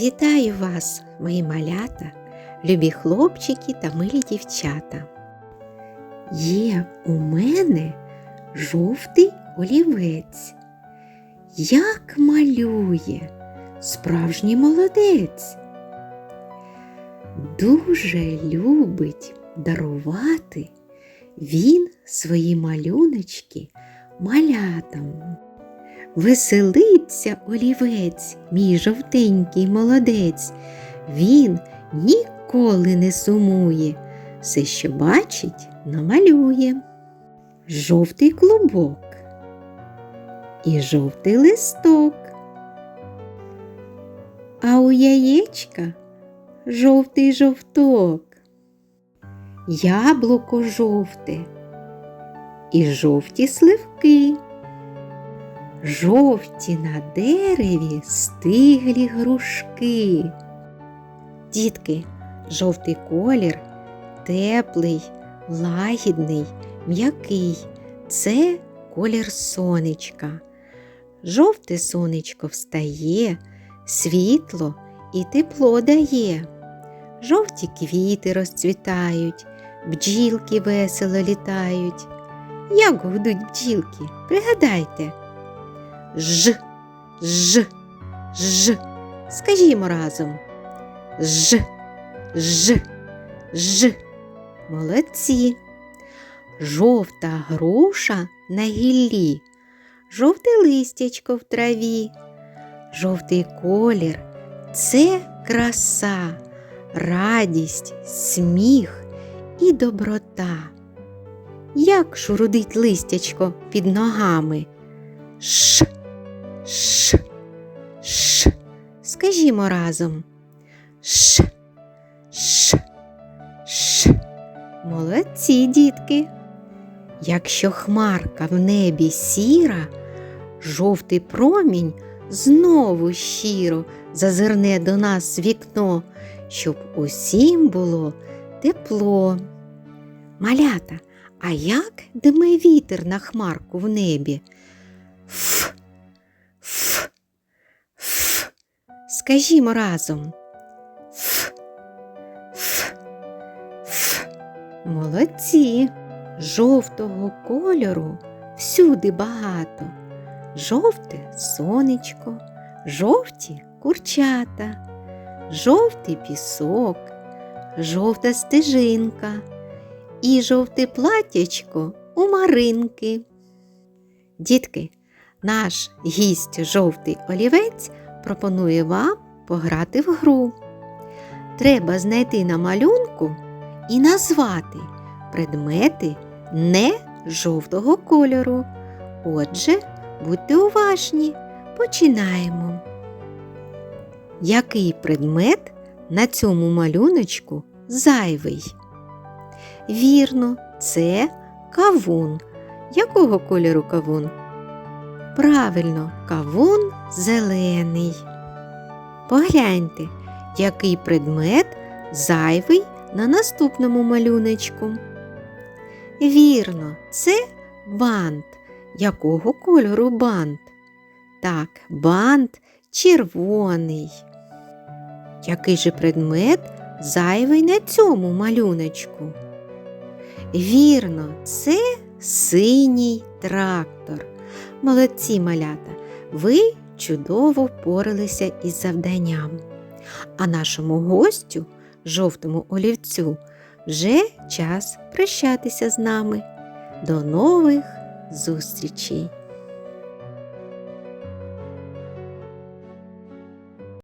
Вітаю вас, мої малята, любі хлопчики та милі дівчата. Є у мене жовтий олівець. Як малює справжній молодець. Дуже любить дарувати він свої малюночки малятам. Веселиться олівець, мій жовтенький молодець. Він ніколи не сумує, все, що бачить, намалює. Жовтий клубок і жовтий листок. А у яєчка жовтий жовток. Яблуко жовте і жовті сливки. Жовті на дереві стиглі грушки. Дітки, жовтий колір теплий, лагідний, м'який. Це колір сонечка. Жовте сонечко встає, світло і тепло дає. Жовті квіти розцвітають, бджілки весело літають. Як гудуть бджілки, пригадайте. Ж, ж, ж. Скажімо разом. Ж, ж, ж. Молодці. Жовта груша на гіллі, жовте листячко в траві, жовтий колір це краса, радість, сміх і доброта. Як шурудить листячко під ногами? Ш, Скажімо разом. Ш, ш, ш. Молодці, дітки. Якщо хмарка в небі сіра, жовтий промінь знову щиро зазирне до нас вікно, щоб усім було тепло. Малята, а як дме вітер на хмарку в небі? Скажімо разом. Ф, ф, ф. Молодці. Жовтого кольору всюди багато. Жовте сонечко, жовті курчата, жовтий пісок, жовта стежинка і жовте платячко у маринки. Дітки, наш гість жовтий олівець пропонує вам пограти в гру. Треба знайти на малюнку і назвати предмети не жовтого кольору. Отже, будьте уважні, починаємо. Який предмет на цьому малюночку зайвий? Вірно, це кавун. Якого кольору кавун? Правильно, кавун зелений. Погляньте, який предмет зайвий на наступному малюночку. Вірно, це бант. Якого кольору бант? Так, бант червоний. Який же предмет зайвий на цьому малюночку? Вірно, це синій трактор. Молодці малята, ви чудово впоралися із завданням. А нашому гостю, жовтому олівцю, вже час прощатися з нами. До нових зустрічей!